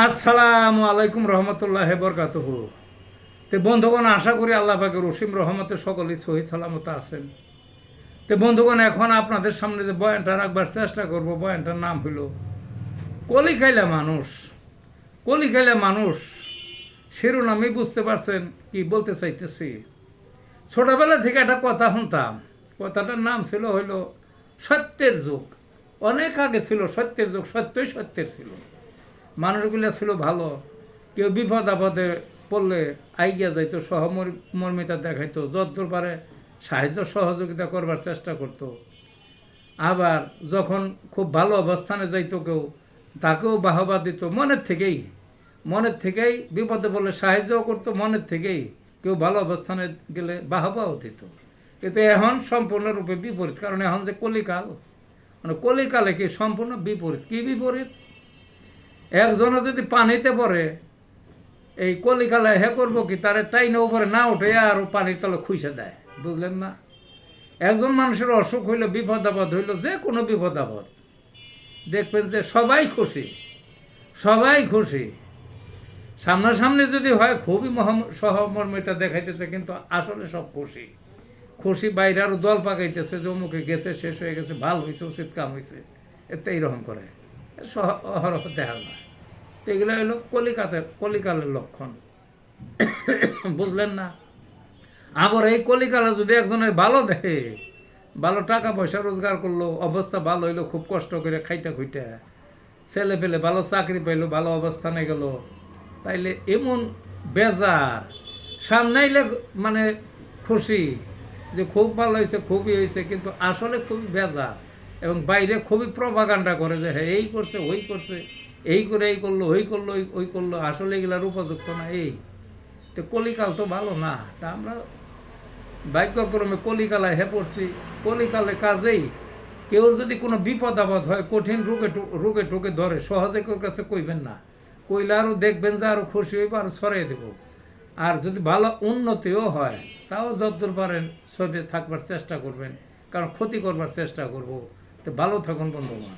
আসসালামু আলাইকুম রহমতুল্লাহ বরকাত তে বন্ধুগণ, আশা করি আল্লাহ পাকে রসিম রহমতে সকলেই সহি সালামত আছেন। তে বন্ধুগণ, এখন আপনাদের সামনে যে বয়ানটা রাখবার চেষ্টা করব, বয়ানটার নাম হলো কলি খাইলা মানুষ, কলি খাইলা মানুষ, শিরোনামই বুঝতে পারছেন কি বলতে চাইতেছি। ছোটবেলা থেকে একটা কথা শুনতাম, কথাটার নাম ছিল হইল, সত্যের যুগ। অনেক আগে ছিল সত্যের যুগ, সত্যই সত্যের ছিল। মানুষগুলো ছিল ভালো। কেউ বিপদ আপদে পড়লে আইগিয়া যাইতো সহমর্মিতা দেখাইতো যতদূর পারে সাহায্য সহযোগিতা করবার চেষ্টা করতো। আবার যখন খুব ভালো অবস্থানে যাইতো কেউ, তাকেও বাহবা দিত মনের থেকেই। মনের থেকেই বিপদে পড়লে সাহায্যও করতো মনের থেকেই। কেউ ভালো অবস্থানে গেলে বাহবাও দিত। কিন্তু এখন সম্পূর্ণরূপে বিপরীত। কারণ এখন যে কলিকাল মানে কলিকালে কি সম্পূর্ণ বিপরীত? কি বিপরীত? একজনও যদি পানিতে পড়ে, এই কলিকালে হে করব কি, তারে টাইনে উপরে না উঠে আর পানির তলে খুঁজে দেয়। বুঝলেন না? একজন মানুষের অসুখ হইল, বিপদ আপদ হইল, যে কোনো বিপদ আপদ। দেখবেন যে সবাই খুশি সবাই খুশি। সামনাসামনি যদি হয়, খুবই মহম- সহমর্মিতা দেখাইতেছে, কিন্তু আসলে সব খুশি। খুশি বাইরে আরও দল পাকাইতেছে, যে অমুকে গেছে, শেষ হয়ে গেছে, ভালো হয়েছে উচিত কাম হয়েছে এতে এইরকম করে। অহরহ দেখা যায় তো এগুলো হলো কলিকাতে, কলিকালের লক্ষণ। বুঝলেন না? আবার এই কলিকালে যদি একজনের ভালো দেখে ভালো টাকা পয়সা রোজগার করল, অবস্থা ভালো হইল, খুব কষ্ট করে খাইটা খুইটা, ছেলে পেলে ভালো চাকরি পাইলো, ভালো অবস্থানে গেল, তাইলে এমন বেজার সামনাইলে মানে খুশি যে খুব ভালো হয়েছে খুবই হয়েছে কিন্তু আসলে খুবই বেজার। এবং বাইরে খুবই প্রভাকাণ্ডা করে যে হ্যাঁ এই করছে, ওই করছে, এই করে, এই করল, ওই করল, ওই- ওই করল, আসলে এগুলার উপযুক্ত না এই। তো কলিকাল তো ভালো না, তা আমরা ভাগ্যক্রমে কলিকালায় হে পড়ছি, কলিকালে কাজেই কেউ যদি কোনো বিপদ আপদ হয়, কঠিন রোগে রোগে টোকে ধরে, সহজে কেউ কাছে কইবেন না। কইলে আরও দেখবেন যে আরও খুশি হইব আরও ছড়াই দেব। আর যদি ভালো উন্নতিও হয়, তাও যতদূর পারেন সবে থাকবার চেষ্টা করবেন, কারণ ক্ষতি করবার চেষ্টা করব। তো ভালো থাকুন বন্ধুগণ।